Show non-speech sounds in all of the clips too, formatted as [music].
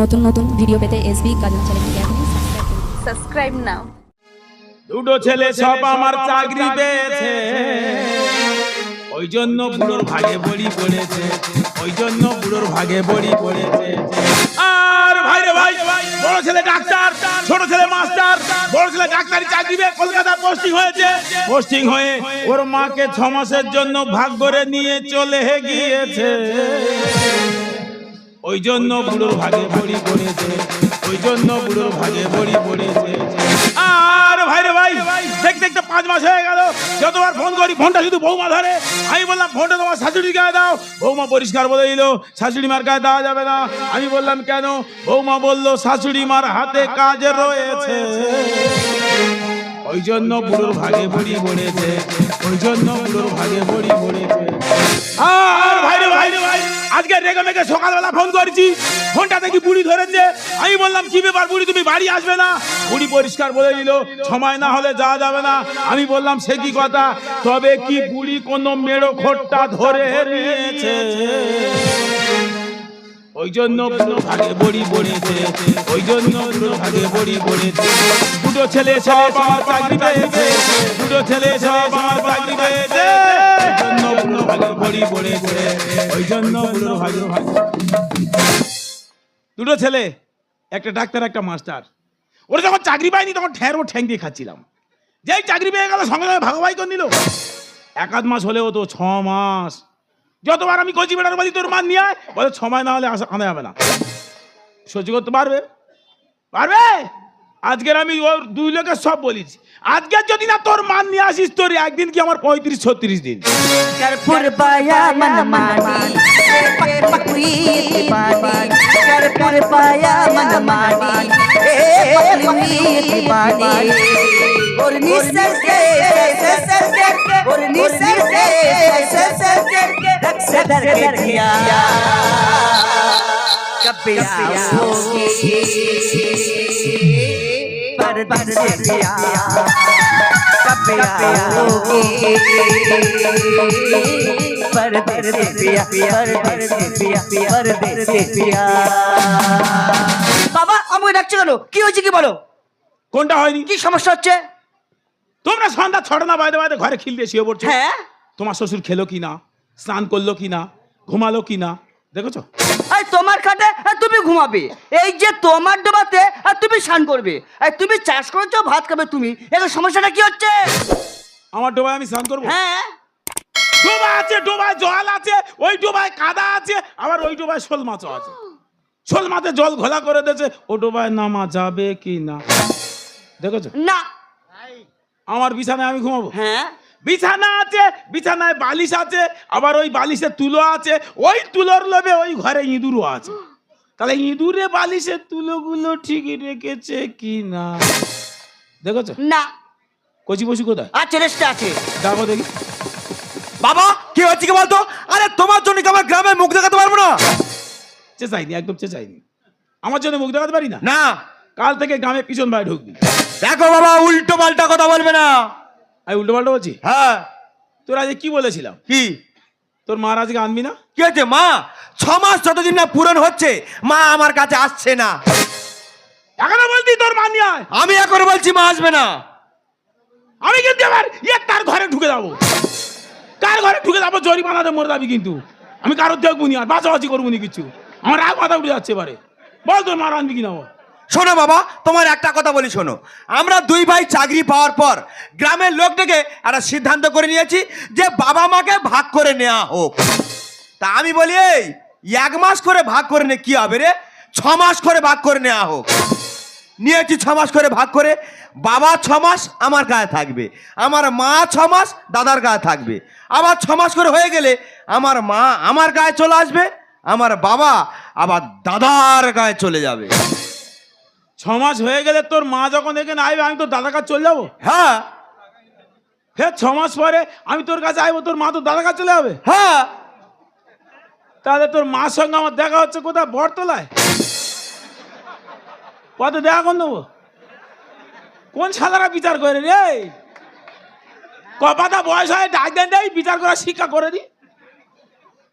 নতুন নতুন ভিডিও পেতে এসবি গাজন চ্যানেলটি এখনই সাবস্ক্রাইব করুন। সাবস্ক্রাইব নাও দুটো ছেলে সব আমার চাকরি পেয়েছে। ওই জন্য বুড়োর ভাগে বড়ি পড়েছে। ওই জন্য বুড়োর ভাগে বড়ি পড়েছে। আর ভাই রে ভাই বড় ছেলে ডাক্তার ছোট ছেলে মাস্টার বড় ছেলে ডাক্তারি চাকরি পেয়ে কলকাতা পোস্টিং হয়েছে। পোস্টিং হয়ে ওর মাকে ছ মাসের জন্য ভাগ করে নিয়ে চলে গিয়েছে। ওই জন্য বুড়োর ভাগে বড়ি পড়েছে ওই জন্য বুড়োর ভাগে বড়ি পড়েছে। আর ভাই রে ভাই দেখতে দেখতে পাঁচ মাস হয়ে গেল। যতবার ফোন করি, ফোনটা শুধু বৌমা ধরে। আমি বললাম, ফোনটা তোমার শাশুড়ির গায়ে দাও? বৌমা পরিষ্কার বলে দিল, শাশুড়ি মার গায়ে দেওয়া যাবে না। আমি বললাম, কেন? বৌমা বলল, শাশুড়ি মার হাতে কাজ রয়েছে। ওই জন্য বুড়োর ভাগে বড়ি পড়েছে ওই জন্য বুড়োর ভাগে বড়ি পড়েছে। আর ভাই রে ভাই রে ভাই আজকে রেগে মেগে সকালবেলা ফোন করেছি। ফোনটা দেখি বুড়ি ধরেছে। আমি বললাম, কি ব্যাপার বুড়ি, তুমি বাড়ি আসবে না? বুড়ি পরিষ্কার বলে দিল, সময় না হলে যাওয়া যাবে না। আমি বললাম, সে কি কথা? তবে কি বুড়ি কোনো মেড়ো খোট্টা ধরে নিয়েছে? ওই জন্য ভাগে বড়ি পড়েছে ওই জন্য ভাগে বড়ি পড়েছে দুটো ছেলে সব চাকরি পেয়েছে দুটো ছেলে সব চাকরি পেয়েছে বড়ি পড়েছে ওই জন্য ভাগে দুটো ছেলে, একটা ডাক্তার, একটা মাস্টার। ওরা যখন চাকরি পায়নি, তখন ঠ্যার ও ঠ্যাং দিয়ে খাচ্ছিলাম। যেই চাকরি পেয়ে গেল, সঙ্গে সঙ্গে ভাগাভাগি করে নিল। এক আধ মাস হলেও তো ছ মাস যতবার আমি কচি বেড়ার বাজি তোর মান নিয়ে আয়, বলে ছমায় না হলে আনা যাবে না। সহ্য করতে পারবে? পারবে? আজকের আমি ওর দুই লোকের সব বলেছি আজকে যদি না তোর মান নিয়ে আসিস তোর একদিন কি আমার পঁয়ত্রিশ ছত্রিশ দিন कर्पूर पाया मन मानी पकड़ी दीवानी कर्पूर पाया मन मानी पकड़ी दीवानी और निसर से सर से और निसर से सर से रख से डर के दिया कभी आओगी परदेसिया कभी आओगी परदेसिया परदेसिया परदेसिया বাবা আমাকে ডাকছো কেন কি হয়েছে কি বলো কোনটা হয়নি কি সমস্যা হচ্ছে তোমরা সন্ধ্যা ছটা না বাইরে বাইরে ঘরে খিল দিয়ে শুয়ে পড়ছো হ্যাঁ তোমার শ্বশুর খেলো কি না স্নান করলো কি না ঘুমালো কি না দেখেছ? আর তোমার খাটে আর তুমি ঘুমাবে। এই যে তোমার ডোবাতে আর তুমি স্নান করবে। আর তুমি চাষ করেছ ভাত খাবে তুমি। এখন সমস্যাটা কি হচ্ছে? আমার ডোবায় আমি স্নান করব? হ্যাঁ। ডোবা আছে ডোবায় জল আছে ওই ডোবায় কাদা আছে আবার ওই ডোবায় শোল মাছও আছে। শোল মাছে জল ঘোলা করে দিয়েছে ও ডোবায় নামা যাবে কি না? দেখেছ? না। আমার বিছানায় আমি ঘুমাবো? হ্যাঁ। বিছানা আছে বিছানায় বালিশ আছে আবার ওই বালিশে তুলো আছে ওই তুলোর লোভে ওই ঘরে ইঁদুরও আছে। তাহলে ইঁদুরে বালিশের তুলোগুলো ঠিক রেখেছে কি না দেখেছ? না। কচি বসি কোথায়? আছে রেস্টে আছে। দেখো দেখি। বাবা কি হচ্ছে কি বলতো? আরে তোমার জন্য কি আমার গ্রামে মুখ দেখাতে পারব না? চেঁচাইনি একদম চেঁচাইনি। আমার জন্য মুখ দেখাতে পারি না? না। কাল থেকে গ্রামে পিছন ভাই ঢুকবি। দেখো বাবা উল্টো পাল্টা কথা বলবে না। আমি উল্টো পাল্টা বলছি? হ্যাঁ। তোর আজকে কি বলেছিলাম? কি? তোর মার আজকে আনবি না? কি হচ্ছে মা? ছ মাস যতদিন না পূরণ হচ্ছে মা আমার কাছে আসছে না। এখনও বলতি তোর মা নিয়ে আয়। আমি এখন বলছি মা আসবে না। আমি কিন্তু এবার ইয়ে তার ঘরে ঢুকে যাব। কার ঘরে ঢুকে যাব? জরিমানাতে মরে যাবি কিন্তু। আমি কারোর দেখব নি আর বাঁচাবাচি করব নি কিছু। আমার রাগ মাথা উঠে যাচ্ছে এবারে। বল তোর মার আনবি কিনা শোনো বাবা, তোমার একটা কথা বলি, শোনো। আমরা দুই ভাই চাকরি পাওয়ার পর গ্রামের লোক থেকে একটা সিদ্ধান্ত করে নিয়েছি যে বাবা মাকে ভাগ করে নেওয়া হোক। তা আমি বলি, এই, এক মাস করে ভাগ করে নে, কি হবে রে? ছ মাস করে ভাগ করে নেওয়া হোক। নিয়েছি ছ মাস করে ভাগ করে। বাবা ছ মাস আমার গায়ে থাকবে। আমার মা ছ মাস দাদার গায়ে থাকবে। আবার ছ মাস করে হয়ে গেলে আমার মা আমার গায়ে চলে আসবে, আমার বাবা আবার দাদার গায়ে চলে যাবে। ছ মাস হয়ে গেলে তোর মা যখন এখানে আইবে আমি তোর দাদার কাছে চলে যাব? হ্যাঁ। ফের ছ মাস পরে আমি তোর কাছে আইবো তোর মা তোর দাদার কাছে চলে যাবে? হ্যাঁ। তাহলে তোর মার সঙ্গে আমার দেখা হচ্ছে কোথায়? বটতলায়? কত দেখা করে নেব কোন ছালারা বিচার করে রে? কপাতা বয়স হয় ডাক দেন দেয় বিচার করার শিক্ষা করে দি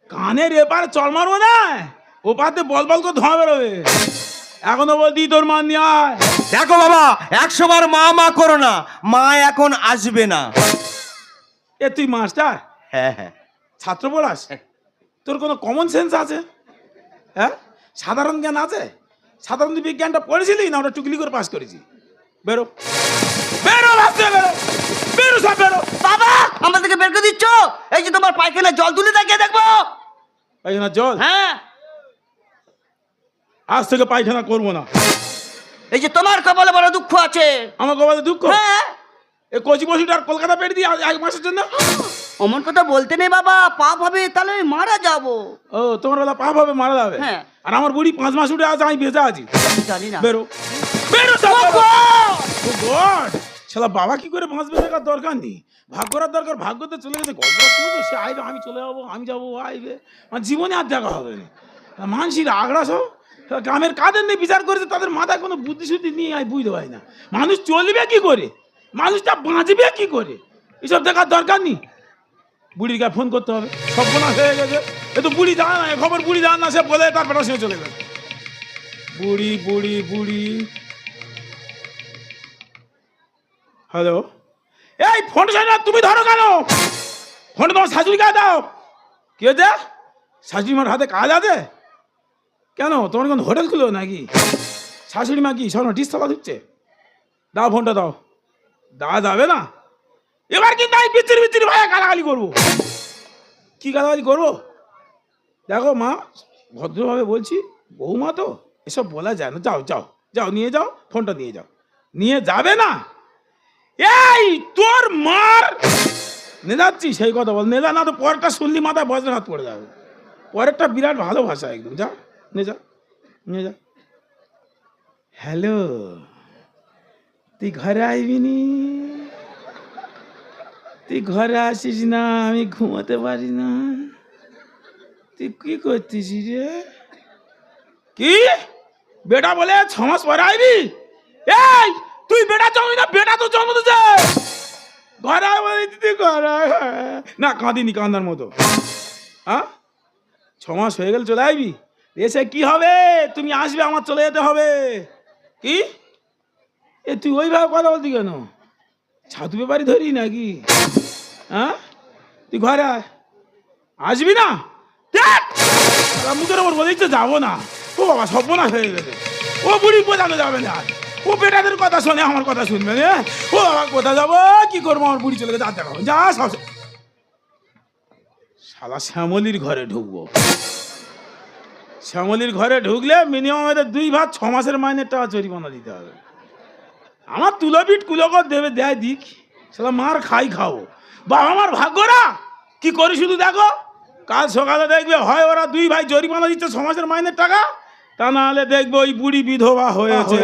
কানের এপারে চল মারবো না। ওপাতে বল বল করে ধোঁয়া বেরোবে। এখনও বলতি তোর মান নিয়ে আয় দেখো বাবা একশো বার মা মা করো না মা এখন আসবে না। এ তুই মাস্টার? হ্যাঁ হ্যাঁ। ছাত্র পড়াস? তোর কোনো কমন সেন্স আছে? হ্যাঁ? সাধারণ জ্ঞান আছে? সাধারণ তুই বিজ্ঞানটা পড়েছিলি না ওটা টুকলি করে পাস করেছি? বেরো। বেরো রাস্তা বেরো। বেরো সব বেরো। বাবা আমাদেরকে বের করে দিচ্ছ? এই যে তোমার পায়খানা জল তুলে দেখিয়ে দেখব। পায়খানা জল? হ্যাঁ। আজ থেকে পায়খানা করব না। এই যে তোমার কপালে বড় দুঃখ আছে। আমার কবাতে দুঃখ? হ্যাঁ। এ কচি বসিটার কলকাতা পেট দিয়ে এক মাসের জন্য? অমন কথা বলতে নেই বাবা পাপ হবে তাহলে আমি মারা যাব। ও তোমার বেলা পাপ হবে মারা যাবে। হ্যাঁ। আর আমার বুড়ি পাঁচ মাস উঠে আছে আমি বেঁচে আছি। জানি না। বেরো। বেরো গড! শালা বাবা কি করে বাঁচবে দেখার দরকার নেই। ভাগ করার দরকার ভাগ্যতে চলে গেছে। শুনতো সে আইবে আমি চলে যাব আমি যাব আইবে। আমার জীবনে আর দেখা হবে না। মানসির আগ্রা সব শালা গ্রামের কাদের নিয়ে বিচার করেছে, তাদের মাথায় কোনো বুদ্ধি শুদ্ধি নিয়ে আমি বুঝতে পারি না। মানুষ চলবে কি করে? মানুষটা বাঁচবে কি করে? এসব দেখার দরকার নেই। বুড়ির গায়ে ফোন করতে হবে। সব বোনা হয়ে গেছে। এ তো বুড়ি জানা না খবর বুড়ি জানা না, সে বলে তার পেটা সে চলে গেল বুড়ি বুড়ি বুড়ি। হ্যালো এই ফোনটা না তুমি ধরো কেন? ফোনটা তোমার শাশুড়ি গায়ে দাও। কে হয়েছে? শাশুড়ি মার হাতে কাজ আছে? কেন? তোমার কোন হোটেল খুলো নাকি? শাশুড়ি মা কি শোনো ডিস চালা দিচ্ছে দাও ফোনটা দাও। দেওয়া যাবে না? এবার কিন্তু আমি বিচির বিচির ভাই গালাগালি করব। কি গালাগালি করব? দেখো মা, ভদ্রভাবে বলছি, বৌমা তো, এসব বলা যায় না। যাও যাও যাও, নিয়ে যাও, ফোনটা নিয়ে যাও। নিয়ে যাবে না? এই তোর মার! নে যাচ্ছি সেই কথা বল। নে যা না তো পরেরটা শুনলি মাথায় বজ্রঘাত পড়ে যাবে। পরেরটা বিরাট ভালো ভাষা একদম, যা। নে যা, নিয়ে যা। হ্যালো, তুই ঘরে আইবি নি? তুই ঘরে আসিস না, আমি ঘুমাতে পারি না। তুই কি করতিস রে? কি? বেটা বলে ছ মাস পরে আইবি? এই, তুই বেটা জন্ম না, বেটা তো জন্ম দিছে। ঘরে বলে দিদি ঘরে। না, কাঁদিনি কান্দার মতো। হ্যাঁ ছ মাস হয়ে গেলে চলে আইবি? এসে কি হবে? তুমি আসবে, আমার চলে যেতে হবে। কি? এ, তুই ওইভাবে কথা বলতি কেন? ছাতু ব্যাপারি ধরি নাকি? হ্যাঁ? তুই ঘরে আসবি না? মুখের ওপর বলেই তো যাব না। ও বাবা, সর্বনাশ হয়ে গেছে। ও বুড়ি বোঝানো যাবে না ও বেটাদের কথা শোনে, আমার কথা শুনবে না ও বাবা, কোথায় যাব? কি করব? আমার বুড়ি চলে গেছে দেখাবো। যা, সব শালা শ্যামলির ঘরে ঢুকবো। শ্যামলির ঘরে ঢুকলে মিনিমাম এদের দুই ভাত ছ মাসের মাইনের টাকা জরিমানা দিতে হবে। আমার তুলোপিট কুলকর দেবে দেয় দিক। সেটা মার খাই খাও। বাবা আমার ভাগ্যরা কি করি শুধু দেখো? কাল সকালে দেখবে হয় ওরা দুই ভাই জরিমানা দিচ্ছে ছ মাসের মাইনের টাকা তা না হলে দেখবে ওই বুড়ি বিধবা হয়েছে।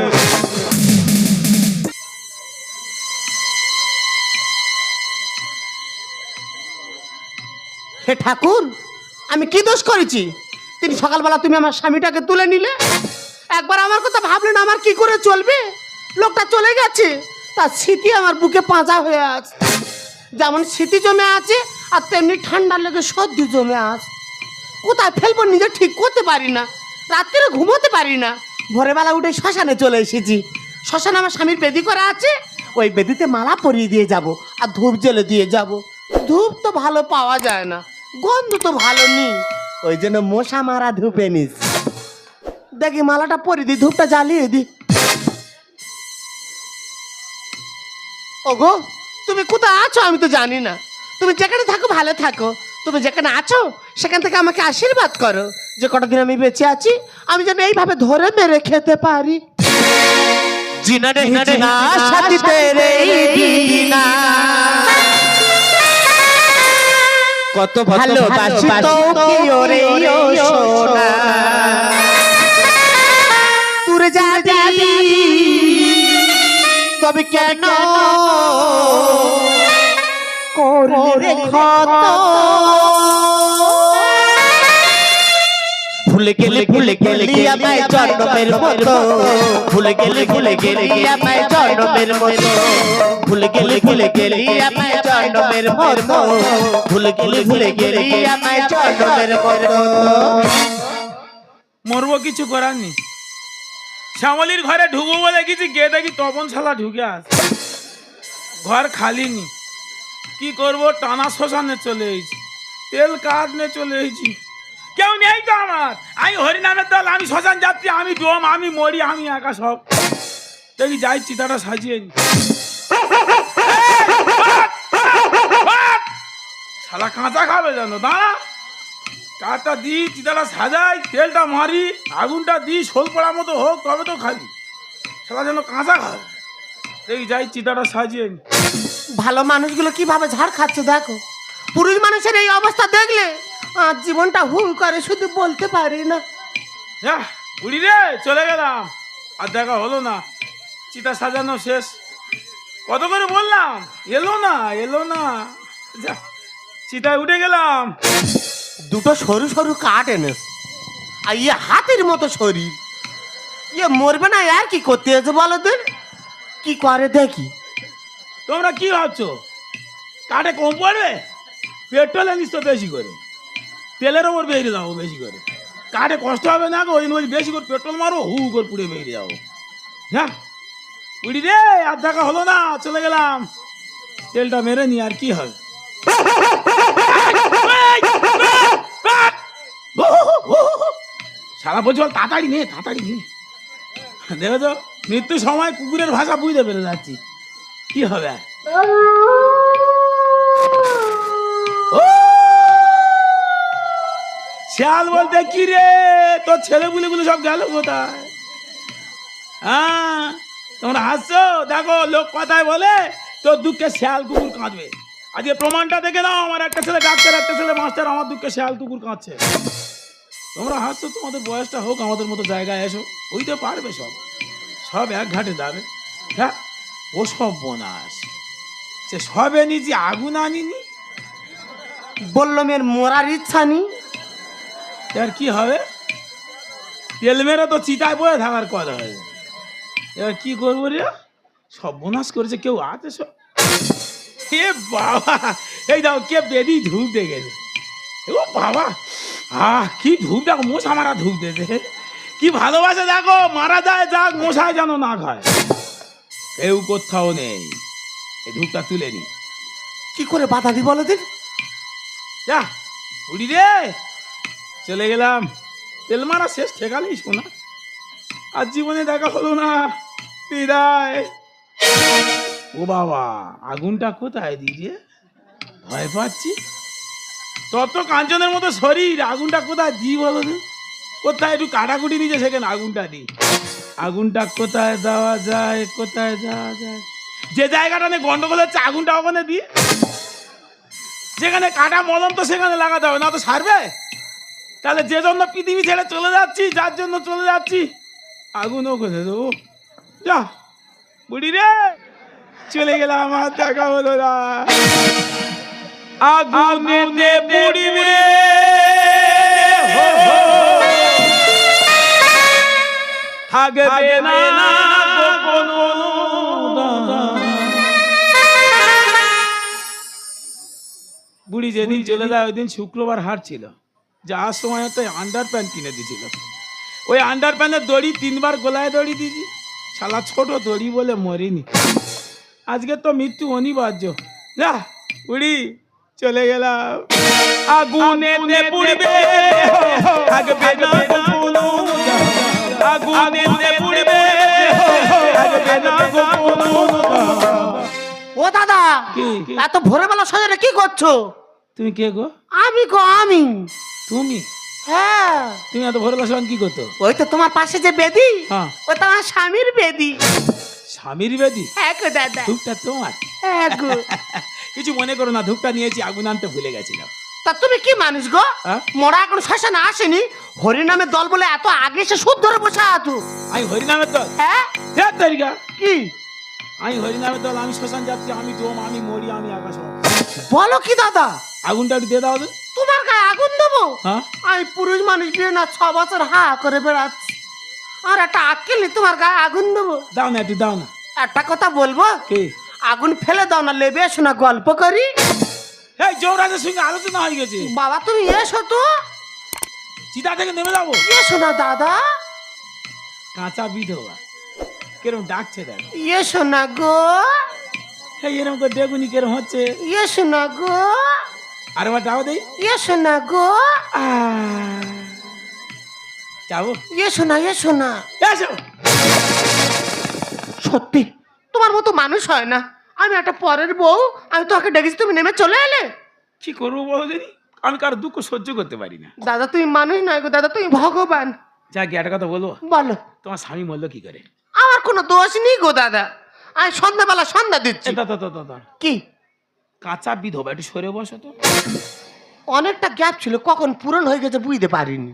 হে ঠাকুর আমি কি দোষ করেছি? তিনি সকালবেলা তুমি আমার স্বামীটাকে তুলে নিলে? একবার আমার কথা ভাবলে না, আমার কি করে চলবে? লোকটা চলে গেছে, তার স্মৃতি আমার বুকে পাঁজা হয়ে আছে। যেমন স্মৃতি জমে আছে, আর তেমনি ঠান্ডার লেগে সর্দি জমে আছে। কোথায় ফেলব নিজে ঠিক করতে পারি না, রাত্রে ঘুমোতে পারি না। ভোরবেলা উঠে শ্মশানে চলে এসেছি। শ্মশানে আমার স্বামীর বেদি করা আছে, ওই বেদিতে মালা পরিয়ে দিয়ে যাব, আর ধূপ জ্বেলে দিয়ে যাব। ধূপ তো ভালো পাওয়া যায় না, গন্ধ তো ভালো নেই। ওই জন্য মশা মারা ধুপে নিস দেখি মালাটা পরে দি ধূপটা জ্বালিয়ে দি। ওগো তুমি কোথায় আছো? আমি তো জানি না। তুমি যেখানে থাকো ভালো থাকো। তুমি যেখানে আছো সেখান থেকে আমাকে আশীর্বাদ করো যে কটা দিন আমি বেঁচে আছি আমি যেন এইভাবে ধরে মেরে খেতে পারি। জিনা রে জিনা সাথী তেরে জিনা কত ভালোবাসি তো ওরে ও সোনা তুরে যাবি। তবে কেন করলি ক্ষত? ভুলে গেলে ভুলে গেলে আমায় জন্মের মতো। ভুলে গেলে ভুলে গেলে আমায় জন্মের মতো। ভুলে গেলে ভুলে গেলে আমায় জন্মের মতো। ভুলে গেলে ভুলে গেলে আমায় জন্মের মতো। মরবো কিছু করার নেই। শ্যামলির ঘরে ঢুকবো বলে কিছু গিয়ে দেখি তপন শালা ঢুকে আছে। ঘর খালি নি কি করব? টানা শ্মশানে চলে এসেছি। তেল কাঠ নিয়ে চলে এসেছি। কেউ নেই তো আমার। আমি হরিনামের দল, আমি শ্মশান যাত্রী, আমি ডোম, আমি মরি, আমি একা সব। দেখি যাই চিতাটা সাজিয়ে নি। কাঁচা খাবে জানো দাঁড়া কাঠটা দিই চিতাটা সাজাই, তেলটা মারি, আগুনটা দিই শোল পড়ার মতো হোক, তবে তো খাবি। শালা যেন কাঁচা খাবে। দেখি যাই চিতাটা সাজিয়ে। ভালো মানুষগুলো কীভাবে ঝাড় খাচ্ছে, দেখো। পুরুষ মানুষের এই অবস্থা দেখলে আর জীবনটা হু করে শুধু বলতে পারি না। যা বুড়ি রে চলে গেলাম। আর দেখা হলো না। চিতা সাজানো শেষ। কত করে বললাম? এলো না এলো না। যা চিতায় উঠে গেলাম। দুটো সরু সরু কাঠ এনেস আর ইয়ে হাতের মতো শরীর। ইয়ে মরবে না আর কি করতে আছে বলো তো? কি করে দেখি? তোমরা কি ভাবছ? কাঠে কম পড়বে? পেট্রোলে নিস তো বেশি করে। তেলের ওপর বেরিয়ে যাব বেশি করে। কাঠে কষ্ট হবে না ওই জন্য বেশি করে পেট্রোল মারো, হু করে পুড়ে বেরিয়ে যাব হ্যাঁ উড়ি রে, আর দেখা হলো না, চলে গেলাম। তেলটা মেরে নি, আর কি হবে? সারা বছর তাড়াতাড়ি নে তাড়াতাড়ি নে। দেখেছ? মৃত্যুর সময় কুকুরের ভাষা বুঝতে পেরে যাচ্ছি। কি হবে? আর? শিয়াল বলতে, কি রে? তোর ছেলে গুলো সব গেল কোথায়? হ্যাঁ তোমরা হাসছো? দেখো, লোক কথায় বলে তোর দুঃখে শিয়াল কুকুর কাঁদবে। আজকে প্রমাণটা দেখে নাও, আমার একটা ছেলে ডাক্তার, একটা ছেলে মাস্টার, আমার দুঃখে শিয়াল কুকুর কাঁদছে। তোমরা হাসছো, তোমাদের বয়সটা হোক, আমাদের মতো জায়গায় এসো। ওইতে পারবে সব। সব এক ঘাটে যাবে। হ্যাঁ ও সব বোনাস। সে সবে নিজে আগুন আনিনি। বলল, মেয়ের মরার ইচ্ছা নেই। এবার কি হবে? তেল মেরে তো চিতায় পড়ে থাকার কথা হয়েছে এবার কি করব রে? সব বোনাস করেছে কেউ আছে সব? এ বাবা! এই দাও কে বেদি ধূপ দেখেছে। ও বাবা! আহ কি ধূপ দেখো মশা মারা ধূপ দেছে কি ভালোবাসে দেখো মারা যায় যাক মশায় যেন না খায়। কেউ কোথাও নেই। এই ধূপটা তুলে নি। কি করে বাধা দি বলো দিন? যা উড়ি রে! চলে গেলাম। তেল মারা শেষ ঠেকালেই শোনা আর জীবনে দেখা হলো না। বিদায়। ও বাবা, আগুনটা কোথায় দিদি? ভয় পাচ্ছি। তত কাঞ্চনের মতো শরীর, আগুনটা কোথায় দিই বলো? কোথায় একটু কাটাকুটি নিচে সেখানে আগুনটা দিই আগুনটা কোথায় দেওয়া যায়, কোথায় যাওয়া যায়? যে জায়গাটা নিয়ে গন্ডগোল হচ্ছে, আগুনটা ওখানে দিই যেখানে কাটা মলম তো সেখানে লাগাতে হবে, না তো সারবে? তাহলে যে জন্য পৃথিবী ছেড়ে চলে যাচ্ছি, যার জন্য চলে যাচ্ছি, আগুনও করে দেবো। যা, বুড়ি রে, চলে গেলাম আমার দেখা হলো না। আগুনেতে পুড়িবে থাকবে না কোনো। বুড়ি যেদিন চলে যায় ওই দিন শুক্রবার হাট ছিল। যাওয়ার সময় একটা আন্ডার প্যান্ট কিনে দিয়েছিল ওই আন্ডার প্যান্টের দড়ি তিনবার গোলায় দড়ি দিয়েছি শালা ছোট দড়ি বলে মরিনি আজকে তো মৃত্যু অনিবার্য যা উড়ি চলে গেলাম আগুনে পুড়বে থাকবে না কোনো আগুনে পুড়বে থাকবে না ও দাদা এত ভোরবেলা সাজারে কি করছ তুমি কে গো আমি গো আমি তুমি? হ্যাঁ। তুমি এত ভোরবেলা সঙ্গে কি করতো? ওই তো তোমার পাশে যে বেদি হ্যাঁ। ওই তো আমার স্বামীর বেদি। স্বামীর বেদি? হ্যাঁ গো দাদা। ধূপটা তোমার? হ্যাঁ গো। কিছু মনে করো না ধূপটা নিয়েছি আগুন আনতে ভুলে গেছিলাম। তা তুমি কি মানুষ গো? হ্যাঁ? মোড়া এখন শ্মশানে আসেনি? হরিনামের দল বলে এত আগে সে সুদ ধরে বসে আছো আমি হরিনামের দল? হ্যাঁ? তারিকা। কি? আমি হরিনামের দল আমি শ্মশান যাচ্ছি আমি ডোম আমি মরি আমি আকাশ বলো কি দাদা? আগুনটা একটু দিয়ে দাও তোমার গায়ে আগুন দেবো? হ্যাঁ? আমি পুরুষ মানুষ বিয়ে না ছ বছর হা করে বেড়াচ্ছি। আর একটা আক্কেল নেই তোমার গায়ে আগুন দেবো? দাও না একটু দাও না। একটা কথা বলব? কি? আগুন ফেলে দাও না লেবে এসো না গল্প করি। এই যৌরাজের সঙ্গে আলোচনা হয়ে গেছে। বাবা তুমি এসো তো। চিতা থেকে নেমে যাব? এসো না দাদা। কাঁচা বিধবা। কেরম ডাকছে দেখ। ইয়ে শোনা গো। এই এরকম করে দেখুনি কেরম হচ্ছে? ইয়ে শোনা গো। আর আমার ডাও দেই ইয়ে শোনা গো যাব? ইয়ে শোনা ইয়ে শোনা এসো সত্যি? তোমার মতো মানুষ হয় না। আমি একটা পরের বউ আমি তোমাকে ডেকেছি তুমি নেমে চলে এলে। কি করব বলো দিনি আমি কারও দুঃখ সহ্য করতে পারি না। দাদা তুমি মানুষ নয় গো দাদা তুমি ভগবান। যা কি একটা কথা বলব বলো। তোমার স্বামী মরলো কি করে? আমার কোনো দোষ নেই গো দাদা। আমি সন্ধ্যাবেলা সন্ধ্যা দিচ্ছি। দাদা দাদা দাদা কি? কাঁচা বিধবা একটু সরে বসো তো। অনেকটা গ্যাপ ছিল কখন পূরণ হয়ে গেছে বুঝতে পারিনি।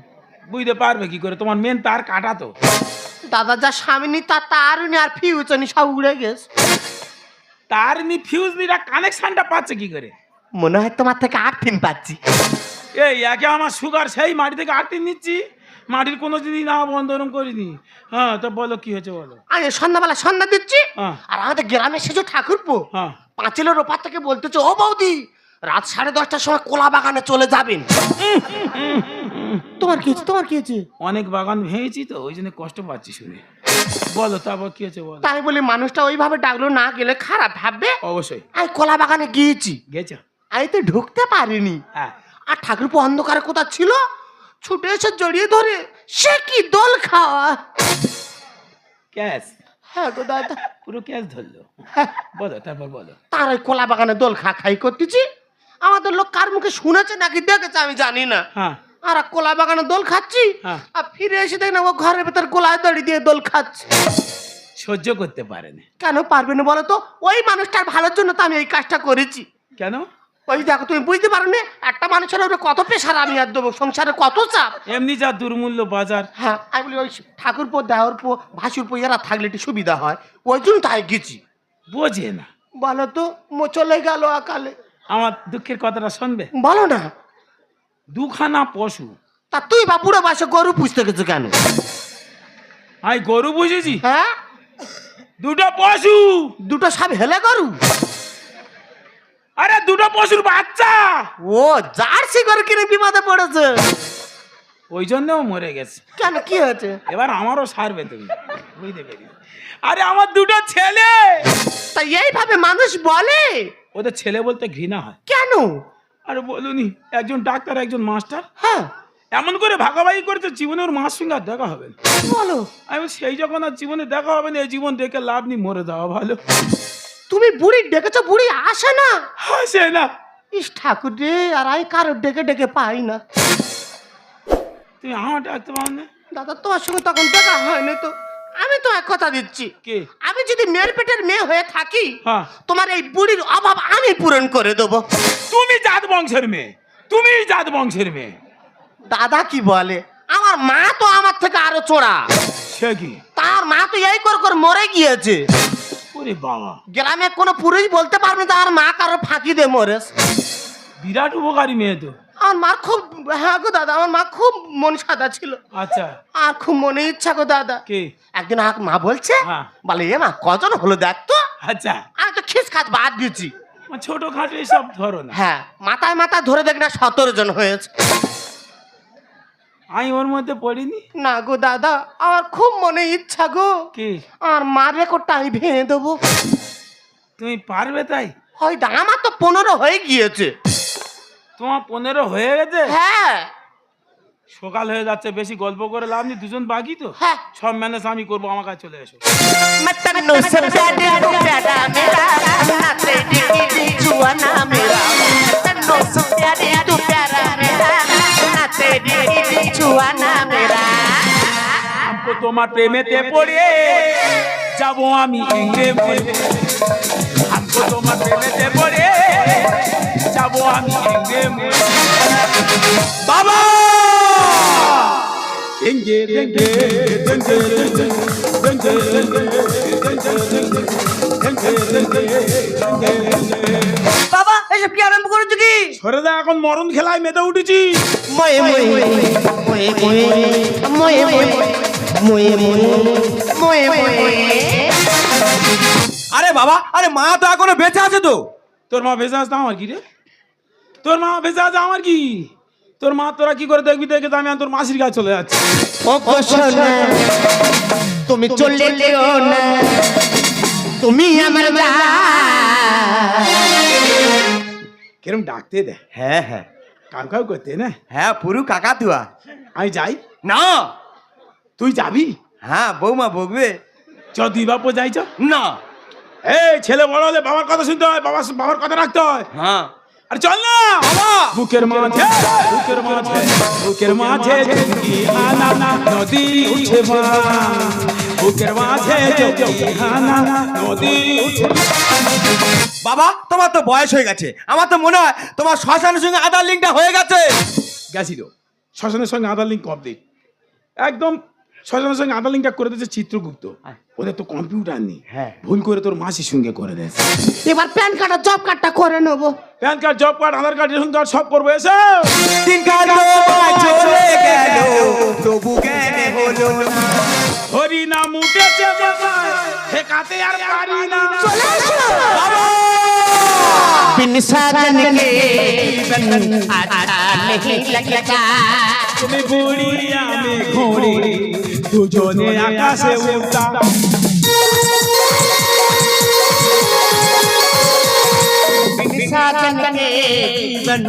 বুঝতে পারবে কি করে তোমার মেন তার কাটা তো। দাদা যা স্বামী নি তার তার নি আর ফিউচনি সব উড়ে গেছে। তার নি ফিউজ নিরা কানেকশনটা পাচ্ছে কি করে? মনে হয় তোমার থেকে আর্থিন পাচ্ছি। এই একে আমার সুগার সেই মাটি থেকে আটটি নিচ্ছি। মাটির কোনো জিনিস না বন্ধরম করিনি। হ্যাঁ তো বলো কি হয়েছে বলো? আমি সন্ধ্যাবেলা সন্ধ্যা দিচ্ছি হ্যাঁ। আর আমাদের গ্রামে সেজো ঠাকুরপো হ্যাঁ। পাঁচিলের ওপার থেকে বলতেছে ও বৌদি রাত সাড়ে দশটার সময় কোলা বাগানে চলে যাবেন। তোমার কি হয়েছে? তোমার কি হয়েছে? অনেক বাগান ভেঙেছি তো ওই জন্য কষ্ট পাচ্ছি শুনে। বলো তারপর কি হয়েছে বলো। তাই বলি মানুষটা ওইভাবে ডাকলো না গেলে খারাপ ভাববে? অবশ্যই। আমি কলা বাগানে গিয়েছি। গেছো? আমি তো ঢুকতে পারিনি। হ্যাঁ। আর ঠাকুরপো অন্ধকারে কোথা ছিল? ছুটে এসে জড়িয়ে ধরে সে কি দোল খাওয়া? ক্যাশ। হ্যাঁ গো দাদা। পুরো ক্যাশ ধরলো। [laughs] বলো তারপর বলো। তার ওই কলা বাগানে দোল খা খাই করতেছি। আমাদের লোক কার মুখে শুনেছে নাকি দেখেছে আমি জানি না। হ্যাঁ। আর কলা বাগানে দোল খাচ্ছি হ্যাঁ। আর ফিরে এসে দেখ না ও ঘরের ভেতর কলায় দড়ি দিয়ে দোল খাচ্ছে। সহ্য করতে পারেনি। কেন পারবে না বলো তো? ওই মানুষটার ভালোর জন্য তো আমি এই কাজটা করেছি। কেন? ওই দেখো তুমি বুঝতে পারো না একটা মানুষের ওপরে কত পেশার আমি আর দেবো? সংসারে কত চাপ? এমনি যা দুর্মূল্য বাজার। হ্যাঁ আমি বলি ওই ঠাকুরপো দেওরপো ভাসুরপো এরা থাকলে একটু সুবিধা হয়। ওই জন্য তাই গেছি। বোঝে না। বলো তো মো চলে গেল আকালে। আমার দুঃখের কথাটা শুনবে? বলো না। দুখানা পশু। তা তুই বা বুড়ো বয়সে গরু পুষতে গেছো কেন? আমি গরু বুঝেছি হ্যাঁ? দুটো পশু। দুটো সব হেলে গরু? আরে দুটো পশুর বাচ্চা। ও জার্সি গরু কিনে বিপদে পড়েছে। ওই জন্যও মরে গেছে। কেন কি হয়েছে? এবার আমারও সারবে তুমি। বুঝতে পেরেছি। আরে আমার দুটো ছেলে। তা এইভাবে মানুষ বলে? ওদের ছেলে বলতে ঘৃণা হয়। কেন? আরে বলুনি একজন ডাক্তার একজন মাস্টার। হ্যাঁ। এমন করে ভাগাভাগি করেছে জীবনে ওর মার সঙ্গে আর দেখা হবে না। বলো। আমি সেই যখন আর জীবনে দেখা হবে না এই জীবন দেখে লাভ নেই মরে যাওয়া ভালো। তুমি বুড়ি ডেকেছো বুড়ি আসে না। হাসে না। ইস ঠাকুর রে আর আমি কারোর ডেকে ডেকে পাই না। তুমি আমার ডাকতে পারো না? দাদা তোমার সঙ্গে তখন দেখা হয়নি তো। আমি তো এক কথা দিচ্ছি কে? আমি যদি মেয়ের পেটের মেয়ে হয়ে থাকি হ্যাঁ। তোমার এই বুড়ির অভাব আমি পূরণ করে দেবো। তুমি জাত বংশের মেয়ে তুমি জাত বংশের মেয়ে। দাদা কি বলে আমার মা তো আমার থেকে আরও চোরা। সে কি? তার মা তো এই কর করে মরে গিয়েছে। ওরে বাবা। গ্রামে কোনো পুরুষ বলতে পারবে না তার মা কারও ফাঁকি দে মরে বিরাট উপকারী মেয়ে তো। আমার মা খুব হ্যাঁ গো দাদা আমার মা খুব মন সাদা ছিল। আচ্ছা। আর খুব মনে ইচ্ছা গো দাদা। কে? একদিন আমার মা বলছে হ্যাঁ। বলে এ মা কজন হলো দেখ তো? আচ্ছা। আমি তো খিস খাত বাদ দিচ্ছি ছোট খাটো এসব ধরো না। হ্যাঁ মাথায় মাথায় ধরে দেখ না সতেরো জন হয়েছে। আমি ওর মধ্যে পড়িনি? না গো দাদা আমার খুব মনে ইচ্ছা গো। কি? আর মার রেকর্ডটা আমি ভেঙে দেবো। তুমি পারবে তাই? হয় দা আমার তো পনেরো হয়ে গিয়েছে। তোমার পনেরো হয়ে গেছে? হ্যাঁ। সকাল হয়ে যাচ্ছে বেশি গল্প করে লাভ নেই দুজন বাকি তো? হ্যাঁ। সব ম্যানেজ আমি করব আমার কাছে চলে এসো। পড়ে আমি পড়ে যাব আমি বাবা ইংরে ইংরে ইংরে বাবা কি আরম্ভ করেছ এখন মরণ খেলায় মেতে উঠেছি ময়ে ময়ে ময়ে ময়ে ময়ে ময়ে ময়ে ময়ে আরে বাবা আরে মা তো এখনও বেঁচে আছে তো। তোর মা বেঁচে আছে আমার কি রে? তোর মা ভেজা আছে আমার কি? তোর মা তোরা কি করে দেখবি দেখে আমি তোর মাসির কাছে চলে যাচ্ছি। তুমি চলে যেও না। তুমি আমার কিরম ডাকতে দে। হ্যাঁ হ্যাঁ। কাউ কাউ করতে না? হ্যাঁ পুরু কাকা তুয়া আমি যাই। না। তুই যাবি? হ্যাঁ বৌমা বকবে চ দুই বাপু যাই চ না। এই ছেলে বড় হলে বাবার কথা শুনতে হয় বাবা বাবার কথা রাখতে হয়। হ্যাঁ। আরে চল না বুকের মাঝে বুকের মাঝে বুকের মাঝে জঙ্গি হানা নদী উঠে মা। বুকের মাঝে জঙ্গি হানা নদী উঠে বাবা তোমার তো বয়স হয়ে গেছে। আমার তো মনে হয় তোমার শ্মশানের সঙ্গে আধার লিঙ্কটা হয়ে গেছে। গেছিল। শ্মশানের সঙ্গে আধার লিঙ্ক কমপ্লিট একদম শ্মশানের সঙ্গে আধার লিঙ্কটা করে দিয়েছে চিত্রগুপ্ত। ওদের তো কম্পিউটার নেই। হ্যাঁ। ভুল করে তোর মাসির সঙ্গে করে দিয়েছে এবার প্যান কার্ড আর জব কার্ডটা করে নেব। PAN card job card Aadhaar card ration card সব করব এসে। কাল তোমায় চলে গেল। তবু জ্ঞানে হলো না। হরি নাম উঠেছে বাবায়, ঠেকাতে আর পারি না बिन साजन के जीवन अच्छा नहीं लगता তুমি বুড়ি আমি ঘুড়ি দুজনে আকাশে উড়তা साजन के जीवन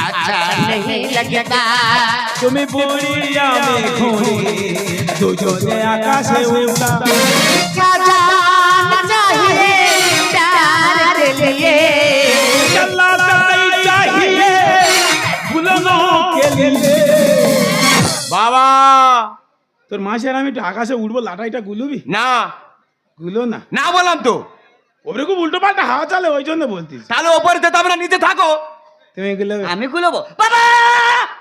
अच्छा नहीं लगता তুমি বুড়ি আমি ঘুড়ি দুজনে আকাশে উড়তা सजाना चाहिए प्यार के लिए चलाताई चाहिए বুলানো কে লিয়ে বাবা তোর মাসে আর আমি একটু আকাশে উঠবো লাটাইটা গুলুবি না গুলো না না বললাম তো ওপরে খুব উল্টো পাল্টা হাওয়া চলে ওই জন্য বলতিস তাহলে ওপরে যেতে আমরা নিচে থাকো তুমি এগুলো আমি গুলোবো বাবা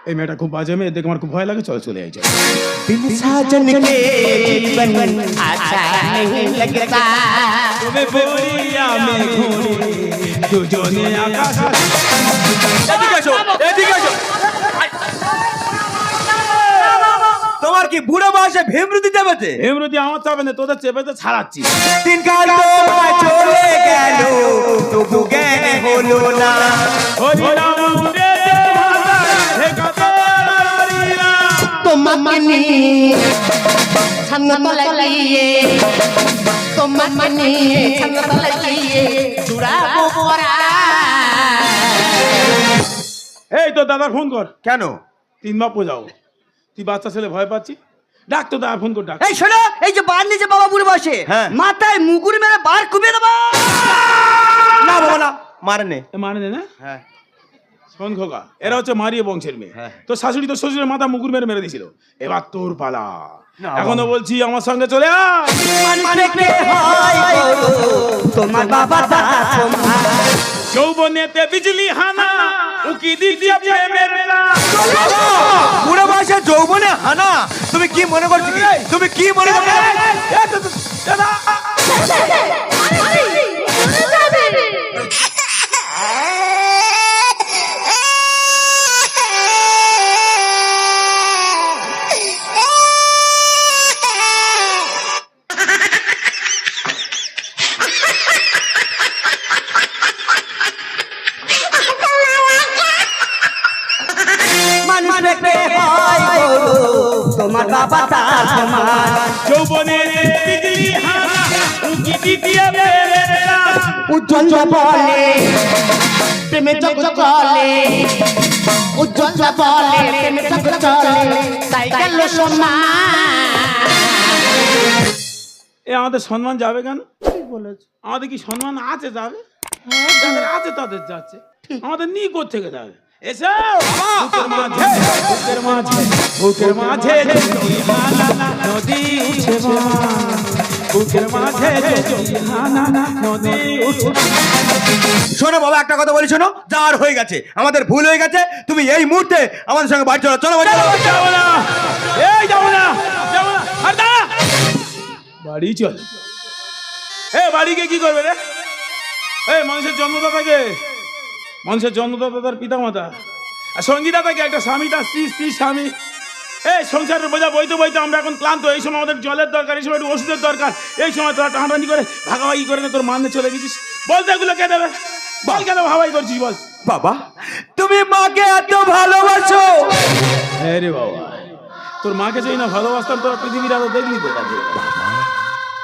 এই মেয়েটা খুব বাজে মেয়ে দেখে আমার খুব ভয় লাগে চল চলে যাই চল बिन साजन के जीवन अच्छा नहीं लगता তুমি বুড়ি আমি ঘুড়ি দুজনে আকাশে এদিকে এসো এদিকে এসো কি বুড়ো বয়সে ভেমরুতি দেবেছে এমরুদি আমার চাপে না তোদের চেপেতে ছাড়াচ্ছি। দিন কাল তোমায় চলে গেল তবু জ্ঞানে হলো না। হরি পরা এই তো দাদা ফোন কর। কেন? তিন বাপু যাও। তুই বাচ্চা ছেলে ভয় পাচ্ছি ডাক তো ফোন কর ডাক। এই শোনো এই যে বার নিচে বাবা বুড়ি বসে হ্যাঁ। মাথায় মুগুর মেরে বার কুবিয়ে দেবো। না বাবা না মারে নে। এ মানে নে না? হ্যাঁ। শোন খোকা এরা হচ্ছে মারিয়ে বংশের মেয়ে। হ্যাঁ। তোর শাশুড়ি তো শ্বশুরের মাথা মুকুর মেরে মেরে দিয়েছিল। এবার তোর পালা। না, এখনও বলছি আমার সঙ্গে চলে আয়। মানুষকে হয় গো, তোমার বাবা তা তোমার। যৌবনেতে বিজলি হানা। উকি দিচ্ছে প্রেমের না। বুড়ো বয়সে যৌবনে হানা তুমি কি মনে করছ কি? তুমি কি মনে করছ দাদা, তোমার বাবা তা তোমার। যৌবনেতে বিজলি উকি প্রেমের না। উজ্জ্বল বলে প্রেমে জগৎ চলে উজ্জ্বল বলে প্রেমে জগৎ চলে তাই গেল এ আমাদের সম্মান যাবে কেন? আমাদের কি সম্মান আছে যাবে যাদের আছে তাদের যাচ্ছে। আমাদের নি থেকে যাবে? এসো বুকের মাঝে মাঝে বুকের মাঝে নদী উঠে। বুকের মাঝে যদি নদী উঠে শোনো বাবা একটা কথা বলি শোনো যাওয়ার হয়ে গেছে আমাদের ভুল হয়ে গেছে তুমি এই মুহূর্তে আমাদের সঙ্গে বাড়ি চলো চলো বাড়ি যাব না এই যাব না যাব না আর দাঁড়া বাড়ি চল এ বাড়ি গিয়ে কি করবে রে এই মানুষের জন্মদাতাকে মানুষের জন্মদাতা তার পিতা মাতা আর সঙ্গীতাতাকে একটা স্বামী তার স্ত্রী স্ত্রী স্বামী। এই সংসারের বোঝা বইতে বইতে আমরা এখন ক্লান্ত। এই সময় আমাদের জলের দরকার এই সময় একটু ওষুধের দরকার। এই সময় তোরা টানাটানি করে ভাগাভাগি করে না তোর মানে চলে গেছিস। বলতে এগুলো কে দেবে? বল কেন ভাবাই করছিস বল? বাবা তুমি মাকে এত ভালোবাসো। হ্যাঁ রে বাবা। তোর মাকে চাই না ভালোবাসতাম তোরা পৃথিবীর আরও দেখলি তো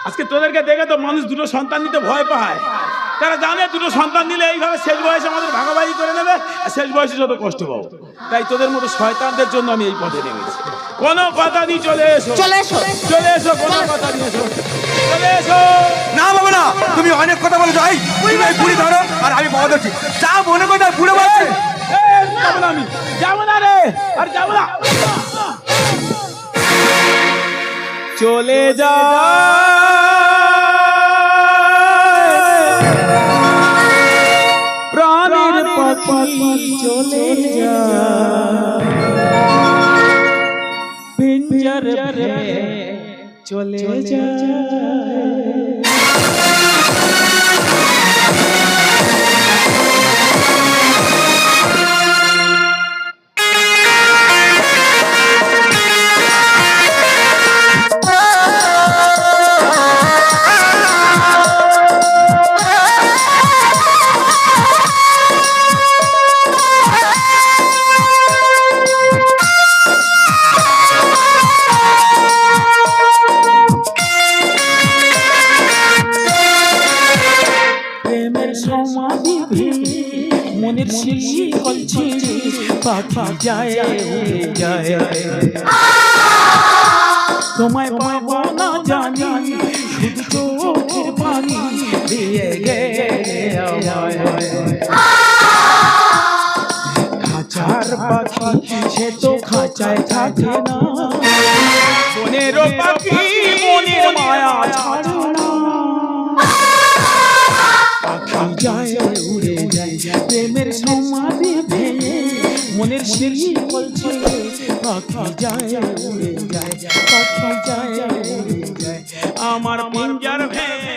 আজকে তোদেরকে দেখে তো মানুষ দুটো সন্তান নিতে ভয় পায়। তারা জানে দুটো সন্তান দিলে এইভাবে শেষ বয়সে আমাদের ভাগাভাগি করে নেবে আর শেষ বয়সে যত কষ্ট পাবো। তাই তোদের মতো শয়তানদের জন্য আমি এই পথে নেমেছি। কোনো কথা দিয়ে চলে এসো। চলে এসো। চলে এসো কোনো কথা নিয়ে এসো। চলে এসো। না বাবা না। তুমি অনেক কথা বলেছ। তুমি এই বুড়ি ধরো আর আমি বাবা ধরছি। যা মনে কথা বুড়ো বলছে এই, যাব না আমি। যাব না রে আর যাব না। চলে যা চলে যা পাখি যায় উড়ে যায়। তোমায় পাবো না জানি শুধু চোখের পানি দিয়ে গে খাঁচার পাখি সে তো খাঁচায় থাকে না। মনের পাখি মনের মায়া ছাড়ে মনের সিঁড়ি বলছে পাখি যায় উড়ে যায় পাখি যায় উড়ে যায় আমার পিঞ্জার ভেঙে